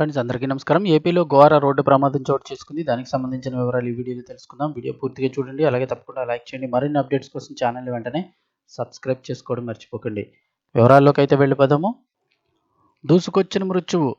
Friends అందరికీ నమస్కారం. ఏపీలో ఘోర రోడ్డు ప్రమాదం చోటు చేసుకుంది. దానికి సంబంధించిన వివరాలు ఈ వీడియోలో తెలుసుకుందాం. వీడియో పూర్తిగా చూడండి. అలాగే తప్పకుండా లైక్ చేయండి. మరిన్ని అప్డేట్స్ కోసం ఛానల్ వెంటనే సబ్స్క్రైబ్ చేసుకోవడం మర్చిపోకండి. వివరాల్లోకి అయితే వెళ్ళిపోదాము. దూసుకొచ్చిన మృత్యువు.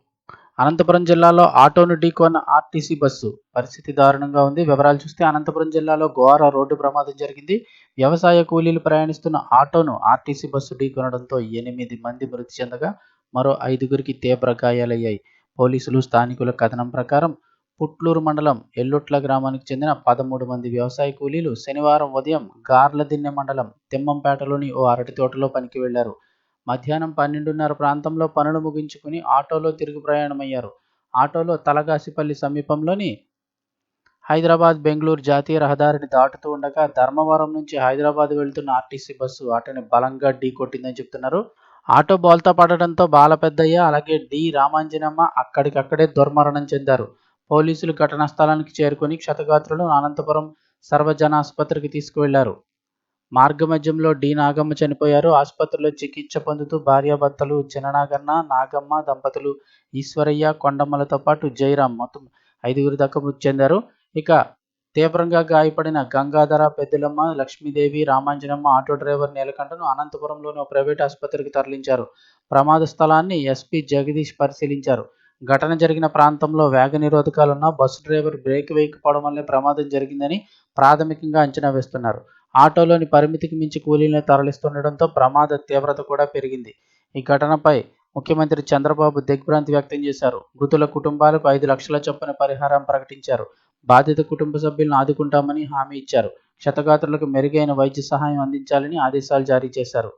అనంతపురం జిల్లాలో ఆటోను ఢీకొన్న ఆర్టీసీ బస్సు పరిస్థితి దారుణంగా ఉంది. వివరాలు చూస్తే అనంతపురం జిల్లాలో ఘోర రోడ్డు ప్రమాదం జరిగింది. వ్యవసాయ కూలీలు ప్రయాణిస్తున్న ఆటోను ఆర్టీసీ బస్సు ఢీకొనడంతో ఎనిమిది మంది మృతి చెందగా మరో ఐదుగురికి తీవ్ర గాయాలయ్యాయి. పోలీసులు స్థానికుల కథనం ప్రకారం పుట్లూరు మండలం ఎల్లుట్ల గ్రామానికి చెందిన పదమూడు మంది వ్యవసాయ కూలీలు శనివారం ఉదయం గార్లదిన్నె మండలం తిమ్మంపేటలోని ఓ అరటి తోటలో పనికి వెళ్ళారు. మధ్యాహ్నం పన్నెండున్నర ప్రాంతంలో పనులు ముగించుకుని ఆటోలో తిరుగు ప్రయాణమయ్యారు. ఆటోలో తలగాసిపల్లి సమీపంలోని హైదరాబాద్ బెంగళూరు జాతీయ రహదారిని దాటుతూ ఉండగా ధర్మవరం నుంచి హైదరాబాద్ వెళ్తున్న ఆర్టీసీ బస్సు అటని బలంగా ఢీ కొట్టిందని చెప్తున్నారు. ఆటో బోల్తా పడడంతో బాలపెద్దయ్య అలాగే డి రామాంజనమ్మ అక్కడికక్కడే దుర్మరణం చెందారు. పోలీసులు ఘటనా స్థలానికి చేరుకుని క్షతగాత్రులను అనంతపురం సర్వజన ఆసుపత్రికి తీసుకువెళ్ళారు. మార్గమధ్యంలో డి నాగమ్మ చనిపోయారు. ఆసుపత్రిలో చికిత్స పొందుతూ భార్యాభర్తలు చిన్ననాగన్న నాగమ్మ దంపతులు ఈశ్వరయ్య కొండమ్మలతో పాటు జయరాం మొత్తం ఐదుగురు దాకా మృతి చెందారు. ఇక తీవ్రంగా గాయపడిన గంగాధర పెద్దలమ్మ లక్ష్మీదేవి రామాంజనమ్మ ఆటో డ్రైవర్ నీలకంఠను అనంతపురంలోని ఒక ప్రైవేట్ ఆసుపత్రికి తరలించారు. ప్రమాద స్థలాన్ని ఎస్పీ జగదీష్ పరిశీలించారు. ఘటన జరిగిన ప్రాంతంలో వేగ నిరోధకాలున్న బస్సు డ్రైవర్ బ్రేక్ వేయకపోవడం వల్లే ప్రమాదం జరిగిందని ప్రాథమికంగా అంచనా వేస్తున్నారు. ఆటోలోని పరిమితికి మించి కూలీలను తరలిస్తుండటంతో ప్రమాద తీవ్రత కూడా పెరిగింది. ఈ ఘటనపై ముఖ్యమంత్రి చంద్రబాబు దిగ్భ్రాంతి వ్యక్తం చేశారు. మృతుల కుటుంబాలకు ఐదు లక్షల చొప్పున పరిహారం ప్రకటించారు. బాధిత కుటుంబ సభ్యులను ఆదుకుంటామని హామీ ఇచ్చారు. క్షతగాత్రులకు మెరుగైన వైద్య సహాయం అందించాలని ఆదేశాలు జారీ చేశారు.